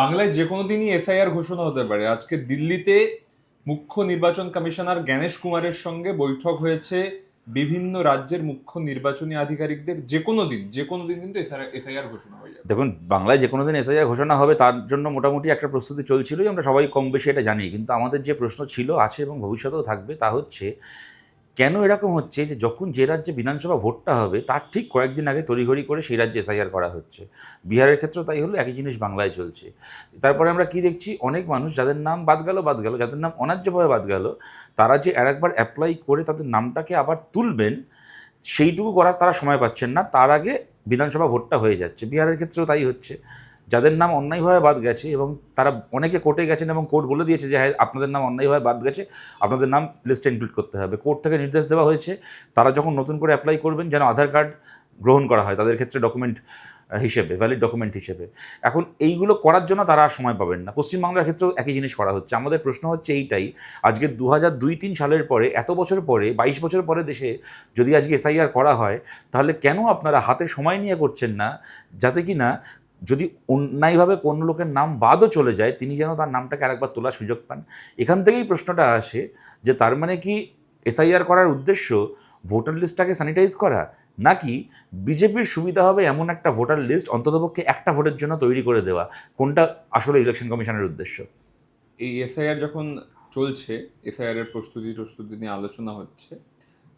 বাংলায় যে কোনো দিনই এসআইআর ঘোষণা হতে পারে। আজকে দিল্লিতে মুখ্য নির্বাচন কমিশনার জ্ঞানেশ কুমারের সঙ্গে বৈঠক হয়েছে বিভিন্ন রাজ্যের মুখ্য নির্বাচনী আধিকারিকদের। যে কোনো দিন, যে কোনো দিন কিন্তু এসআইআর ঘোষণা হয়ে যাবে। দেখুন, বাংলায় যে কোনো দিন এসআইআর ঘোষণা হবে, তার জন্য মোটামুটি একটা প্রস্তুতি চলছিলই, আমরা সবাই কম বেশি এটা জানি। কিন্তু আমাদের যে প্রশ্ন ছিল, আছে এবং ভবিষ্যতেও থাকবে, তা হচ্ছে কেন এরকম হচ্ছে যে যখন যে রাজ্যে বিধানসভা ভোটটা হবে, তার ঠিক কয়েকদিন আগে তড়িঘড়ি করে সেই রাজ্যে এসআইআর করা হচ্ছে। বিহারের ক্ষেত্রেও তাই হলো, একই জিনিস বাংলায় চলছে। তারপরে আমরা কি দেখছি? অনেক মানুষ যাদের নাম বাদ গেল বাদ গেল, যাদের নাম অন্যায্যভাবে বাদ গেল, তারা যে আর একবার অ্যাপ্লাই করে তাদের নামটাকে আবার তুলবেন, সেইটুকু করার তারা সময় পাচ্ছেন না। তার আগে বিধানসভা ভোটটা হয়ে যাচ্ছে। বিহারের ক্ষেত্রেও তাই হচ্ছে। যাদের নাম অন্যায়ভাবে বাদ গেছে এবং তারা অনেকে কোর্টে গেছেন এবং কোর্ট বলে দিয়েছে যে হ্যাঁ আপনাদের নাম অন্যায়ভাবে বাদ গেছে, আপনাদের নাম লিস্টে ইনক্লুড করতে হবে। কোর্ট থেকে নির্দেশ দেওয়া হয়েছে, তারা যখন নতুন করে অ্যাপ্লাই করবেন যেন আধার কার্ড গ্রহণ করা হয় তাদের ক্ষেত্রে ডকুমেন্ট হিসেবে, ভ্যালিড ডকুমেন্ট হিসেবে। এখন এইগুলো করার জন্য তারা আর সময় পাবেন না। পশ্চিমবাংলার ক্ষেত্রেও একই জিনিস করা হচ্ছে। আমাদের প্রশ্ন হচ্ছে এইটাই, আজকে দু হাজার দুই তিন সালের পরে, এত বছর পরে, বাইশ বছর পরে দেশে যদি আজকে এসআইআর করা হয়, তাহলে কেন আপনারা হাতে সময় নিয়ে করছেন না? যাতে কি না যদি অন্যায়ভাবে কোনো লোকের নাম বাদও চলে যায়, তিনি যেন তার নামটাকে আরেকবার তোলার সুযোগ পান। এখান থেকেই প্রশ্নটা আসে যে তার মানে কি এসআইআর করার উদ্দেশ্য ভোটার লিস্টটাকে স্যানিটাইজ করা, নাকি বিজেপির সুবিধা হবে এমন একটা ভোটার লিস্ট অন্ততপক্ষে একটা ভোটের জন্য তৈরি করে দেওয়া? কোনটা আসলে ইলেকশন কমিশনের উদ্দেশ্য? এই এসআইআর যখন চলছে এসআইআর এর প্রস্তুতি প্রস্তুতি নিয়ে আলোচনা হচ্ছে,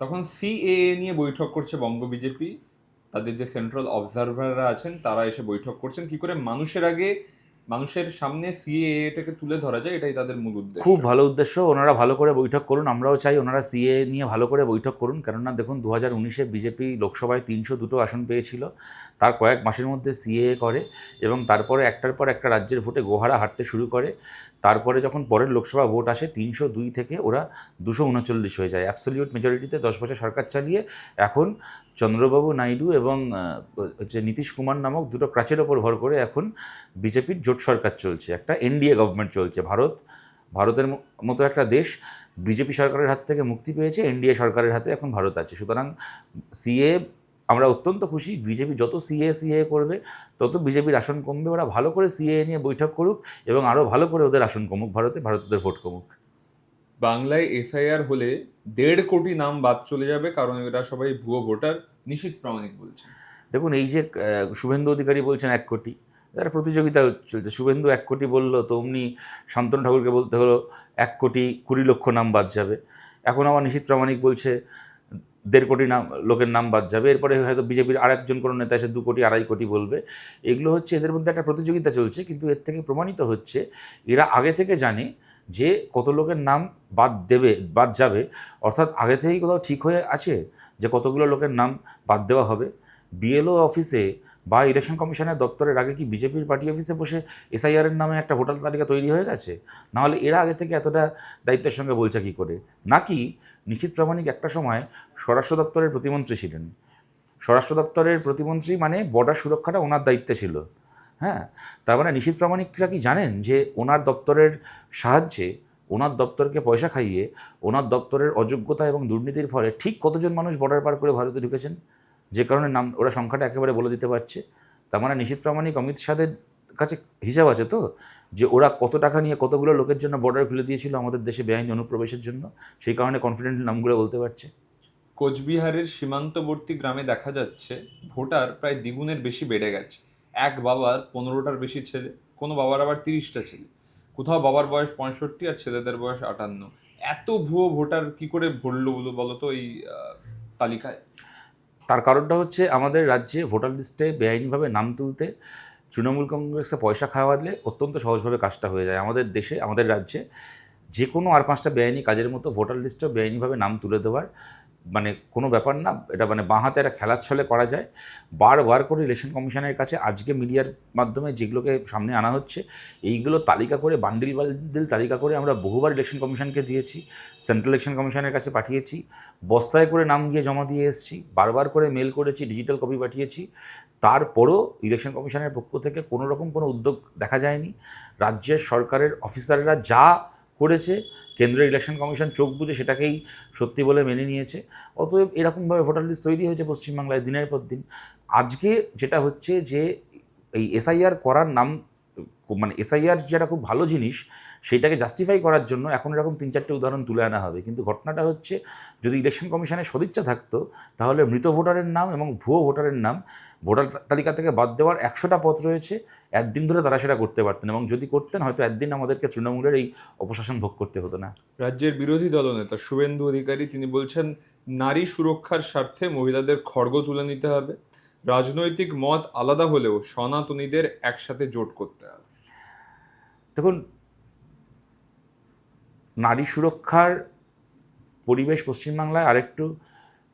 তখন সিএএ নিয়ে বৈঠক করছে বঙ্গ বিজেপি। তাদের যে সেন্ট্রাল অবজারভাররা আছেন, তারা এসে বৈঠক করছেন। কি করে? মানুষের আগে, মানুষের সামনে সিএএটাকে তুলে ধরা যায়, এটাই তাদের মূল উদ্দেশ্য। খুব ভালো উদ্দেশ্য। ওনারা ভালো করে বৈঠক করুন। আমরাও চাই ওনারা সিএ নিয়ে ভালো করে বৈঠক করুন। কেননা দেখুন দু হাজার উনিশে বিজেপি লোকসভায় তিনশো দুটো আসন পেয়েছিল। তার কয়েক মাসের মধ্যে সিএ করে এবং তারপরে একটার পর একটা রাজ্যের ভোটে গোহারা হাঁটতে শুরু করে। তারপরে যখন পরের লোকসভা ভোট আসে, তিনশো দুই থেকে ওরা দুশো উনচল্লিশ হয়ে যায়। অ্যাবসলিউট মেজরিটিতে দশ বছর সরকার চালিয়ে এখন চন্দ্রবাবু নাইডু এবং হচ্ছে নীতিশ কুমার নামক দুটো ক্রাচের ওপর ভর করে এখন বিজেপির জোট সরকার চলছে। একটা এনডিএ গভর্নমেন্ট চলছে। ভারত, ভারতের মতো একটা দেশ বিজেপি সরকারের হাত থেকে মুক্তি পেয়েছে এনডিএ সরকারের হাতে এখন ভারত আছে। সুতরাং সিএ আমরা অত্যন্ত খুশি বিজেপি যত সিএ সিএ করবে তত বিজেপির আসন কমবে ওরা ভালো করে সিএ নিয়ে বৈঠক করুক এবং আরও ভালো করে ওদের আসন কমুক ভারতে ভারতদের ভোট কমুক। বাংলায় এসআইআর হলে দেড় কোটি নাম বাদ চলে যাবে কারণ এরা সবাই ভুয়ো ভোটার নিশীত প্রামাণিক বলছে দেখুন এই যে শুভেন্দু অধিকারী বলছেন এক কোটি একটা প্রতিযোগিতা চলছে শুভেন্দু এক কোটি বলল তো অমনি শান্তনু ঠাকুরকে বলতে হলো এক কোটি কুড়ি লক্ষ নাম বাদ যাবে। এখন আবার নিশীত প্রামাণিক বলছে দেড় কোটি নাম, লোকের নাম বাদ যাবে। এরপরে হয়তো বিজেপির আরেকজন কোনো নেতা এসে দু কোটি, আড়াই কোটি বলবে। এগুলো হচ্ছে, এদের মধ্যে একটা প্রতিযোগিতা চলছে, কিন্তু এর থেকে প্রমাণিত হচ্ছে, এরা আগে থেকে জানে যে কত লোকের নাম বাদ দেবে, বাদ যাবে। অর্থাৎ আগে থেকেই কোথাও ঠিক হয়ে আছে যে কতগুলো লোকের নাম বাদ দেওয়া হবে। বিএলও অফিসে বা ইলেকশন কমিশনের দপ্তরের আগে কি বিজেপির পার্টি অফিসে বসে এসআইআরের নামে একটা ভোটার তালিকা তৈরি হয়ে গেছে? নাহলে এরা আগে থেকে এতটা দায়িত্বের সঙ্গে বলছে কী করে? নাকি নিশ্চিত প্রামাণিক একটা সময় স্বরাষ্ট্র দপ্তরের প্রতিমন্ত্রী ছিলেন। স্বরাষ্ট্র দপ্তরের প্রতিমন্ত্রী মানে বর্ডার সুরক্ষাটা ওনার দায়িত্বে ছিল। হ্যাঁ? তার মানে নিশীত প্রামাণিকরা কি জানেন যে ওনার দপ্তরের সাহায্যে, ওনার দপ্তরকে পয়সা খাইয়ে, ওনার দপ্তরের অযোগ্যতা এবং দুর্নীতির ফলে ঠিক কতজন মানুষ বর্ডার পার করে ভারতে ঢুকেছেন? যে কারণে নাম, ওরা সংখ্যাটা একেবারে বলে দিতে পারছে। তার মানে নিশীত প্রামাণিক অমিত শাহের কাছে হিসাব আছে তো? যে ওরা কত টাকা নিয়ে কতগুলো লোকের জন্য বর্ডার খুলে দিয়েছিল আমাদের দেশে বেআইনি অনুপ্রবেশের জন্য? সেই কারণে কনফিডেন্ট নামগুলো বলতে পারছে। কোচবিহারের সীমান্তবর্তী গ্রামে দেখা যাচ্ছে ভোটার প্রায় দ্বিগুণের বেশি বেড়ে গেছে। এক বাবার পনেরোটার বেশি ছেলে কোনো বাবার আবার তিরিশটা ছেলে। কোথাও বাবার বয়স পঁয়ষট্টি আর ছেলেদের বয়স আটান্ন। এত ভুয়ো ভোটার কি করে ভরল বলো বলো তো এই তালিকায়? তার কারণটা হচ্ছে আমাদের রাজ্যে ভোটার লিস্টে বেআইনিভাবে নাম তুলতে তৃণমূল কংগ্রেসে পয়সা খাওয়ালে অত্যন্ত সহজভাবে কাজটা হয়ে যায়। আমাদের দেশে, আমাদের রাজ্যে যে কোনো আর পাঁচটা বেআইনি কাজের মতো ভোটার লিস্টেও বেআইনিভাবে নাম তুলে দেওয়ার মানে কোনো ব্যাপার না। এটা মানে বাঁ হাতে একটা খেলার ছলে করা যায়। বারবার করে ইলেকশন কমিশনের কাছে আজকে মিডিয়ার মাধ্যমে যেগুলোকে সামনে আনা হচ্ছে, এইগুলো তালিকা করে, বান্ডিল বান্ডিল তালিকা করে আমরা বহুবার ইলেকশন কমিশনকে দিয়েছি, সেন্ট্রাল ইলেকশন কমিশনের কাছে পাঠিয়েছি, বস্তায় করে নাম গিয়ে জমা দিয়ে এসেছি, বারবার করে মেল করেছি, ডিজিটাল কপি পাঠিয়েছি। তারপরও ইলেকশন কমিশনের পক্ষ থেকে কোনো রকম কোনো উদ্যোগ দেখা যায়নি। রাজ্যের সরকারের অফিসাররা যা করেছে কেন্দ্রীয় ইলেকশন কমিশন চোখ বুঝে সেটাকেই সত্যি বলে মেনে নিয়েছে। অতএব এরকমভাবে ভোটার লিস্ট তৈরি হয়েছে পশ্চিমবাংলায় দিনের পর দিন। আজকে যেটা হচ্ছে যে, এই এসআইআর করার নাম মানে এসআইআর যেটা খুব ভালো জিনিস সেইটাকে জাস্টিফাই করার জন্য এখন এরকম তিন চারটে উদাহরণ তুলে আনা হবে। কিন্তু ঘটনাটা হচ্ছে যদি ইলেকশন কমিশনের সদিচ্ছা থাকতো তাহলে মৃত ভোটারের নাম এবং ভুয়ো ভোটারের নাম ভোটার তালিকা থেকে বাদ দেওয়ার একশোটা পথ রয়েছে। একদিন ধরে তারা সেটা করতে পারতেন এবং যদি করতেন হয়তো একদিন আমাদেরকে তৃণমূলের এই অপশাসন ভোগ করতে হতো না। রাজ্যের বিরোধী দলনেতা শুভেন্দু অধিকারী তিনি বলছেন নারী সুরক্ষার স্বার্থে মহিলাদের খড়গ তুলে নিতে হবে। রাজনৈতিক মত আলাদা হলেও সনাতনীদের একসাথে জোট করতে হবে। দেখুন নারী সুরক্ষার পরিবেশ পশ্চিমবাংলায় আরেকটু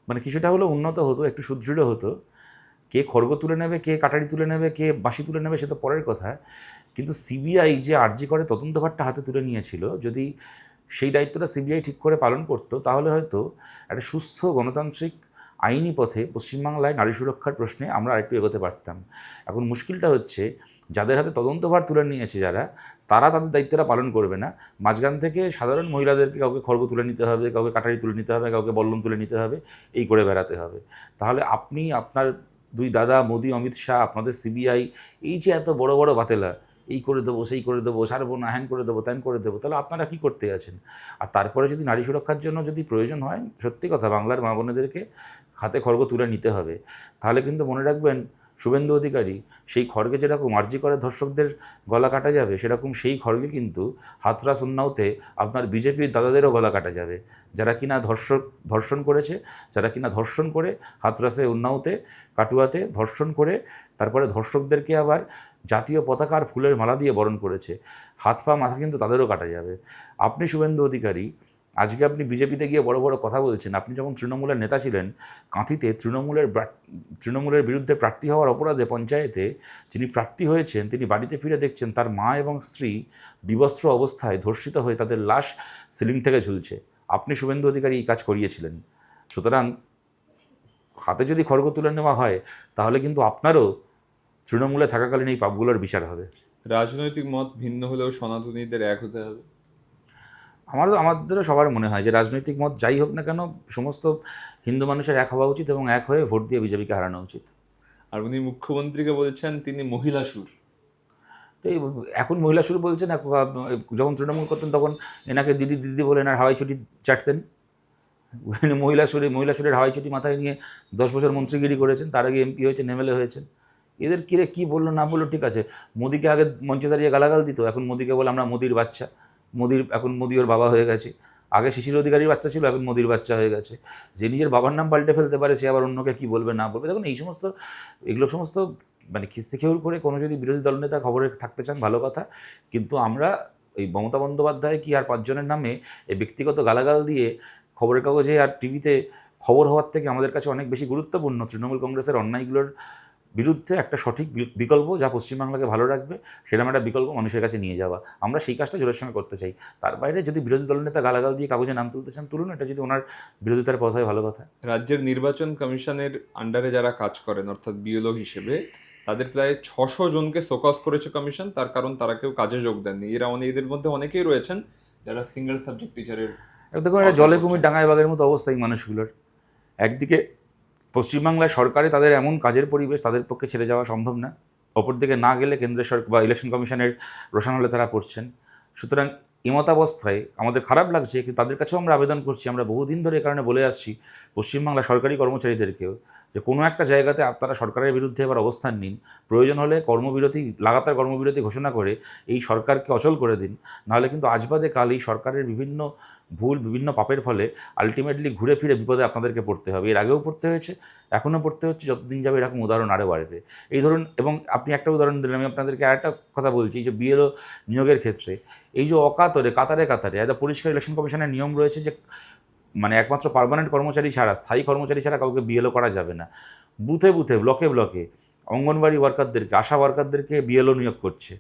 মানে কিছুটা হলেও উন্নত হতো, একটু সুদৃঢ় হতো। কে খড়গ তুলে নেবে, কে কাটারি তুলে নেবে, কে বাঁশি তুলে নেবে, সে তো পরের কথা। কিন্তু সিবিআই যে আর্জি করে, তদন্তভারটা হাতে তুলে নিয়েছিল, যদি সেই দায়িত্বটা সিবিআই ঠিক করে পালন করতো, তাহলে হয়তো একটা সুস্থ গণতান্ত্রিক আইনি পথে পশ্চিমবাংলায় নারী সুরক্ষার প্রশ্নে আমরা আরেকটু এগোতে পারতাম। এখন মুশকিলটা হচ্ছে, যাদের হাতে তদন্তভার তুলে নিয়েছে যারা, তারা তাদের দায়িত্বটা পালন করবে না। মাঝখান থেকে সাধারণ মহিলাদেরকে কাউকে খড়গ তুলে নিতে হবে, কাউকে কাটারি তুলে নিতে হবে, কাউকে বল্লম তুলে নিতে হবে, এই করে বেড়াতে হবে। তাহলে আপনি, আপনার দুই দাদা, মোদি, অমিত শাহ, আপনাদের সিবিআই, এই যে এত বড় বড় বাতেলা, এই করে দেবো, সেই করে দেবো সারবো না, হ্যান করে দেবো, ত্যান করে দেবো, তাহলে আপনারা কী করতে আছেন? আর তারপরে যদি নারী সুরক্ষার জন্য যদি প্রয়োজন হয়, সত্যি কথা, বাংলার মা বোনেদেরকে হাতে খড়গ তুলে নিতে হবে। তাহলে কিন্তু মনে রাখবেন শুভেন্দু অধিকারী সেই খড়গে যেরকম আর্জি করে ধর্ষকদের গলা কাটা যাবে, সেরকম সেই খড়গে কিন্তু হাতরাস উন্নাওতে আপনার বিজেপির দাদাদেরও গলা কাটা যাবে। যারা কিনা ধর্ষক, ধর্ষণ করেছে, যারা কিনা ধর্ষণ করে হাতরাসে উন্নাওতে, কাটুয়াতে ধর্ষণ করে, তারপরে ধর্ষকদেরকে আবার জাতীয় পতাকার ফুলের মালা দিয়ে বরণ করেছে, হাত পা মাথা কিন্তু তাদেরও কাটা যাবে। আপনি শুভেন্দু অধিকারী আজকে আপনি বিজেপিতে গিয়ে বড় বড় কথা বলছেন। আপনি যখন তৃণমূলের নেতা ছিলেন, কাঁথিতে তৃণমূলের তৃণমূলের বিরুদ্ধে প্রার্থী হওয়ার অপরাধে পঞ্চায়েতে যিনি প্রার্থী হয়েছেন, তিনি বাড়িতে ফিরে দেখছেন, তার মা এবং স্ত্রী বিবস্ত্র অবস্থায় ধর্ষিত হয়ে তাদের লাশ সিলিং থেকে ঝুলছে। আপনি শুভেন্দু অধিকারী এই কাজ করিয়েছিলেন। সুতরাং হাতে যদি খড়গ তুলে নেওয়া হয়, তাহলে কিন্তু আপনারও তৃণমূলে থাকাকালীন এই পাপগুলোর বিচার হবে। রাজনৈতিক মত ভিন্ন হলেও সনাতনীদের এক হতে হবে। আমারও আমাদেরও সবার মনে হয় যে রাজনৈতিক মত যাই হোক না কেন সমস্ত হিন্দু মানুষের এক হওয়া উচিত এবং এক হয়ে ভোট দিয়ে বিজেপিকে হারানো উচিত। আর উনি মুখ্যমন্ত্রীকে বলছেন তিনি মহিলা সুর। তো এই এখন মহিলা শুরু বলছেন যখন তৃণমূল করতেন তখন এনাকে দিদি দিদি বলে এনার হাওয়াই ছুটি চাটতেন। উনি মহিলা সুরে মহিলা সুরের হাওয়াই ছুটি মাথায় নিয়ে দশ বছর মন্ত্রীগিরি করেছেন তার আগে এমপি হয়েছেন এমএলএ হয়েছেন। এদের কিরে কী বলল না বলল ঠিক আছে। মোদিকে আগে মঞ্চে দাঁড়িয়ে গালাগাল দিত এখন মোদিকে বলে আমরা মোদির বাচ্চা। মোদির, এখন মোদি ওর বাবা হয়ে গেছে। আগে শিশির অধিকারীর বাচ্চা ছিল, এখন মোদির বাচ্চা হয়ে গেছে। যে নিজের বাবার নাম পাল্টে ফেলতে পারে, সে আবার অন্যকে কী বলবে, না বলবে। দেখুন, এই সমস্ত, এগুলো সমস্ত মানে খিস্তি খেউর করে কোনো যদি বিরোধী দলনেতা খবরে থাকতে চান, ভালো কথা। কিন্তু আমরা এই মমতা বন্দ্যোপাধ্যায় কি আর পাঁচজনের নামে এই ব্যক্তিগত গালাগাল দিয়ে খবরের কাগজে আর টিভিতে খবর হওয়ার থেকে আমাদের কাছে অনেক বেশি গুরুত্বপূর্ণ তৃণমূল কংগ্রেসের অন্যায়গুলোর বিরুদ্ধে একটা সঠিক বিকল্প যা পশ্চিমবাংলাকে ভালো রাখবে সেরকম একটা বিকল্প মানুষের কাছে নিয়ে যাওয়া। আমরা সেই কাজটা জোরের সঙ্গে করতে চাই। তার বাইরে যদি বিরোধী দলনেতা গালাগাল দিয়ে কাগজে নাম তুলতে চান তুলুন এটা যদি ওনার বিরোধিতার পথ হয় ভালো কথা। রাজ্যের নির্বাচন কমিশনের আন্ডারে যারা কাজ করেন অর্থাৎ বিএলও হিসেবে তাদের প্রায় ছশো জনকে সোকাস করেছে কমিশন তার কারণ তারা কেউ কাজে যোগ দেননি। এরা অনেক এদের মধ্যে অনেকেই রয়েছেন যারা সিঙ্গেল সাবজেক্ট টিচারের দেখুন এটা জলে কুমির ডাঙায় বাগের মতো অবস্থা এই মানুষগুলোর। একদিকে পশ্চিমবাংলায় সরকারে তাদের এমন কাজের পরিবেশ তাদের পক্ষে ছেড়ে যাওয়া সম্ভব না। অপরদিকে না গেলে কেন্দ্রের সরকার বা ইলেকশন কমিশনের রোশান হলে তারা পড়ছেন। সুতরাং এমতাবস্থায় আমাদের খারাপ লাগছে, কিন্তু তাদের কাছেও আমরা আবেদন করছি। আমরা বহুদিন ধরে এ কারণে বলে আসছি পশ্চিমবাংলা সরকারি কর্মচারীদেরকেও যে কোনো একটা জায়গাতে আপনারা সরকারের বিরুদ্ধে এবার অবস্থান নিন। প্রয়োজন হলে কর্মবিরতি, লাগাতার কর্মবিরতি ঘোষণা করে এই সরকারকে অচল করে দিন। নাহলে কিন্তু আজ বাদে কাল এই সরকারের বিভিন্ন ভুল, বিভিন্ন পাপের ফলে আলটিমেটলি ঘুরে ফিরে বিপদে আপনাদেরকে পড়তে হবে। এর আগেও পড়তে হয়েছে, এখনও পড়তে হচ্ছে, যতদিন যাবে এরকম উদাহরণ আরও বাড়বে। এই ধরুন, এবং আপনি একটা উদাহরণ দিলেন, আমি আপনাদেরকে আরেকটা কথা বলছি যে বিএলও নিয়োগের ক্ষেত্রে। এই যে অকাতরে, কাতারে কাতারে একটা পরিষ্কার ইলেকশন কমিশনের নিয়ম রয়েছে যে মানে একমাত্র পারমানেন্ট কর্মচারী ছাড়া, স্থায়ী কর্মচারী ছাড়া কাউকে বিএলও করা যাবে না। বুথে বুথে ব্লকে ব্লকে অঙ্গনবাড়ি ওয়ার্কারদেরকে আশা ওয়ার্কারদেরকে বিএলও নিয়োগ করছে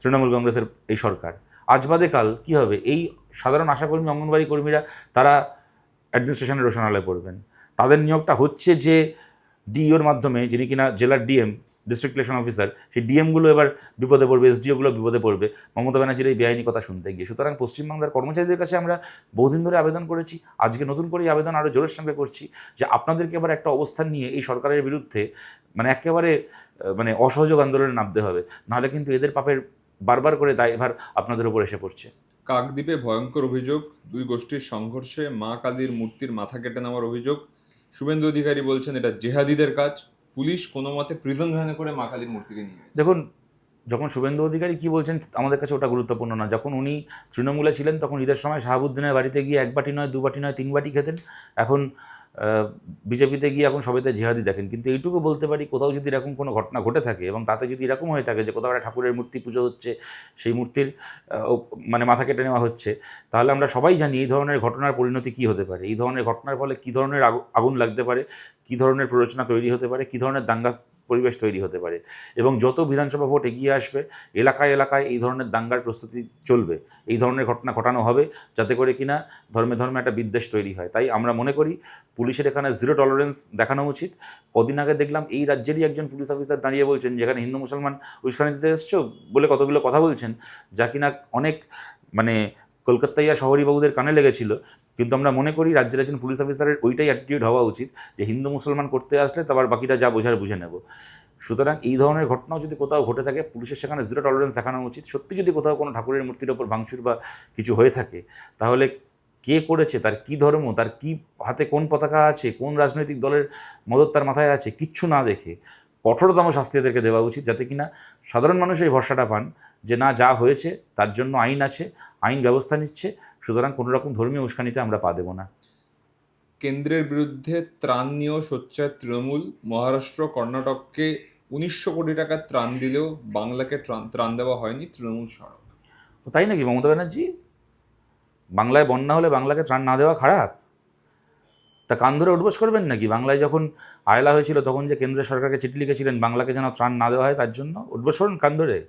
তৃণমূল কংগ্রেসের এই সরকার। আজ বাদে কাল কী হবে? এই সাধারণ আশাকর্মী অঙ্গনবাড়ি কর্মীরা, তারা অ্যাডমিনিস্ট্রেশনের রোশনালয়ে পড়বেন। তাদের নিয়োগটা হচ্ছে যে ডিওর মাধ্যমে, যিনি কিনা জেলার ডিএম ডিস্ট্রিক্ট ইলেকশন অফিসার সেই ডিএমগুলো এবার বিপদে পড়বে এসডিওগুলো বিপদে পড়বে। মমতা ব্যানার্জির এই বেআইনি কথা শুনতে গিয়ে। সুতরাং পশ্চিমবাংলার কর্মচারীদের কাছে আমরা বহুদিন ধরে আবেদন করেছি, আজকে নতুন করে আবেদন আরও জোরের সঙ্গে করছি যে আপনাদেরকে এবার একটা অবস্থান নিয়ে এই সরকারের বিরুদ্ধে মানে একেবারে মানে অসহযোগ আন্দোলনে নামতে হবে। নাহলে কিন্তু এদের পাপের বারবার করে দায়ভার আপনাদের উপর এসে পড়ছে। কাকদ্বীপে ভয়ঙ্কর অভিযোগ, দুই গোষ্ঠীর সংঘর্ষে মা কালীর মূর্তির মাথা কেটে নেওয়ার অভিযোগ। শুভেন্দু অধিকারী বলছেন, এটা জেহাদিদের কাজ। পুলিশ কোনো মতে প্রিজন ভ্যানে করে মা কালীর মূর্তিকে নিয়ে দেখুন, যখন শুভেন্দু অধিকারী কি বলছেন, আমাদের কাছে ওটা গুরুত্বপূর্ণ না। যখন উনি তৃণমূলে ছিলেন, তখন ঈদের সময় শাহাবুদ্দিনের বাড়িতে গিয়ে এক বাটি নয়, দু বাটি নয়, তিন বাটি খেতেন। এখন বিজেপিতে গিয়ে এখন সবাইতে জিহাদি দেখেন। কিন্তু এইটুকু বলতে পারি, কোথাও যদি এরকম কোনো ঘটনা ঘটে থাকে এবং তাতে যদি এরকম হয়ে থাকে যে কোথাও একটা ঠাকুরের মূর্তি পুজো হচ্ছে, সেই মূর্তির মানে মাথা কেটে নেওয়া হচ্ছে, তাহলে আমরা সবাই জানি এই ধরনের ঘটনার পরিণতি কী হতে পারে। এই ধরনের ঘটনার ফলে কী ধরনের আগু- আগুন লাগতে পারে, কী ধরনের প্ররোচনা তৈরি হতে পারে, কী ধরনের দাঙ্গা পরিবেশ তৈরি হতে পারে। এবং যত বিধানসভা ভোট এগিয়ে আসবে, এলাকায় এলাকায় এই ধরনের দাঙ্গার প্রস্তুতি চলবে। এই ধরনের ঘটনা ঘটানো হবে যাতে করে কিনা ধর্মে ধর্মে একটা বিদ্বেষ তৈরি হয়। তাই আমরা মনে করি পুলিশের এখানে জিরো টলারেন্স দেখানো উচিত। কদিন আগে দেখলাম এই রাজ্যেরই একজন পুলিশ অফিসার দাঁড়িয়ে বলছেন যেখানে হিন্দু, মুসলমান উস্কানি দিতে এসছো? বলে কতগুলো কথা বলছেন, যা কিনা অনেক মানে কলকাতাইয়া শহরী বাবুদের কানে লেগেছিল। কিন্তু আমরা মনে করি রাজ্যের একজন পুলিশ অফিসারের ওইটাই অ্যাটিটিউড হওয়া উচিত যে হিন্দু মুসলমান করতে আসলে তারপর বাকিটা যা বোঝার বুঝে নেব। সুতরাং এই ধরনের ঘটনাও যদি কোথাও ঘটে থাকে, পুলিশের সেখানে জিরো টলারেন্স দেখানো উচিত। সত্যি যদি কোথাও কোনো ঠাকুরের মূর্তির ওপর ভাঙচুর বা কিছু হয়ে থাকে, তাহলে কে করেছে, তার কি ধর্ম, তার কি হাতে কোন পতাকা আছে, কোন রাজনৈতিক দলের মদত তার মাথায় আছে, কিচ্ছু না দেখে কঠোরতম শাস্তি এদেরকে দেওয়া উচিত যাতে কিনা সাধারণ মানুষ এই ভরসাটা পান যে না, যা হয়েছে তার জন্য আইন আছে আইন ব্যবস্থা নিচ্ছে সুতরাং কোনো রকম ধর্মীয় উস্কানিতে আমরা পা দেবো না। কেন্দ্রের বিরুদ্ধে ত্রাণ নিয়েও সোচ্চার তৃণমূল মহারাষ্ট্র কর্ণাটককে উনিশশো কোটি টাকার ত্রাণ দিলেও বাংলাকে ত্রাণ ত্রাণ দেওয়া হয়নি তৃণমূল সড়ক। তাই নাকি? মমতা ব্যানার্জি? বাংলায় বন্যা হলে বাংলাকে ত্রাণ না দেওয়া খারাপ? তা কান ধরে উঠবোস করবেন নাকি? বাংলায় যখন আয়লা হয়েছিল তখন যে কেন্দ্র সরকারকে চিঠি লিখেছিলেন বাংলাকে যেন ত্রাণ না দেওয়া হয় তার জন্য উঠবোস করুন কান ধরে।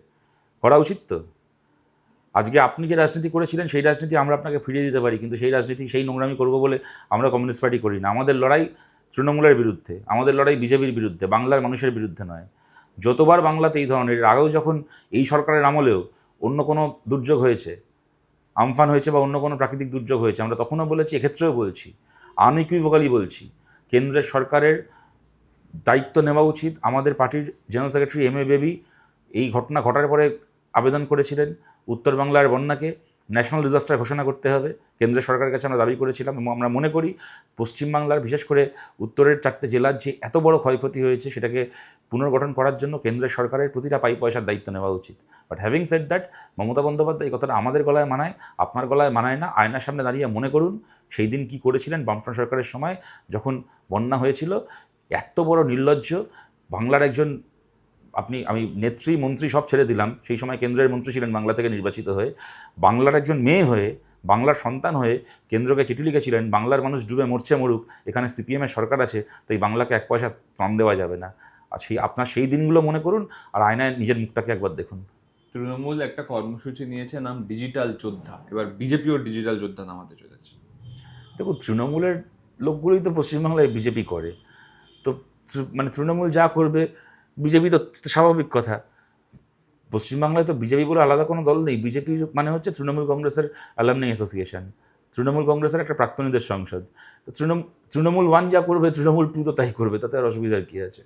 করা উচিত তো। আজকে আপনি যে রাজনীতি করেছিলেন, সেই রাজনীতি আমরা আপনাকে ফিরিয়ে দিতে পারি, কিন্তু সেই রাজনীতি, সেই নোংরামি করব বলে আমরা কমিউনিস্ট পার্টি করি না। আমাদের লড়াই তৃণমূলের বিরুদ্ধে, আমাদের লড়াই বিজেপির বিরুদ্ধে, বাংলার মানুষের বিরুদ্ধে নয়। যতবার বাংলাতে এই ধরনের আগেও যখন এই সরকারের আমলেও অন্য কোনো দুর্যোগ হয়েছে, আমফান হয়েছে বা অন্য কোনো প্রাকৃতিক দুর্যোগ হয়েছে, আমরা তখনও বলেছি, এক্ষেত্রেও বলছি আনইকুইভোকালি বলছি, কেন্দ্রের সরকারের দায়িত্ব নেওয়া উচিত। আমাদের পার্টির general secretary M A Baby এই ঘটনা ঘটার পরে আবেদন করেছিলেন। উত্তর বাংলার বন্যাকে ন্যাশনাল ডিজাস্টার ঘোষণা করতে হবে। কেন্দ্র সরকারের কাছে আমরা দাবি করেছিলাম এবং আমরা মনে করি পশ্চিমবাংলার বিশেষ করে উত্তরের চারটে জেলার যে এত বড় ক্ষয়ক্ষতি হয়েছে সেটাকে পুনর্গঠন করার জন্য কেন্দ্রের সরকারের প্রতিটা পাই পয়সার দায়িত্ব নেওয়া উচিত। But having said that Mamata Bandyopadhyay এই কথাটা আমাদের গলায় মানায়, আপনার গলায় মানায় না, আয়নার সামনে দাঁড়িয়ে মনে করুন, সেই দিন কী করেছিলেন বামফ্রন্ট সরকারের সময়, যখন বন্যা হয়েছিল, এত বড় নির্লজ্জ বাংলার একজন আপনি আমি নেত্রী মন্ত্রী সব ছেড়ে দিলাম। সেই সময় কেন্দ্রের মন্ত্রী ছিলেন বাংলা থেকে নির্বাচিত হয়ে। বাংলার একজন মেয়ে হয়ে বাংলার সন্তান হয়ে কেন্দ্রকে চিঠি লিখেছিলেন বাংলার মানুষ ডুবে মরছে মরুক এখানে সিপিএমের সরকার আছে তাই বাংলাকে এক পয়সা ত্রাণ দেওয়া যাবে না। আর সেই আপনার সেই দিনগুলো মনে করুন আর আয়নায় নিজের মুখটাকে একবার দেখুন। তৃণমূল একটা কর্মসূচি নিয়েছে নাম ডিজিটাল যোদ্ধা। এবার বিজেপিও ডিজিটাল যোদ্ধা নামাতে চলেছে। দেখুন তৃণমূলের লোকগুলোই তো পশ্চিমবাংলায় বিজেপি করে। তো মানে তৃণমূল যা করবে বিজেপি তো স্বাভাবিক কথা। পশ্চিমবাংলায় তো বিজেপি বলে আলাদা কোনো দল নেই। বিজেপি মানে হচ্ছে তৃণমূল কংগ্রেসের অ্যালামনি অ্যাসোসিয়েশন। তৃণমূল কংগ্রেসের একটা প্রাক্তনীদের সংসদ। তৃণমূল তৃণমূল ওয়ান যা করবে, তৃণমূল টু তো তাই করবে, তাতে আর অসুবিধার কী আছে?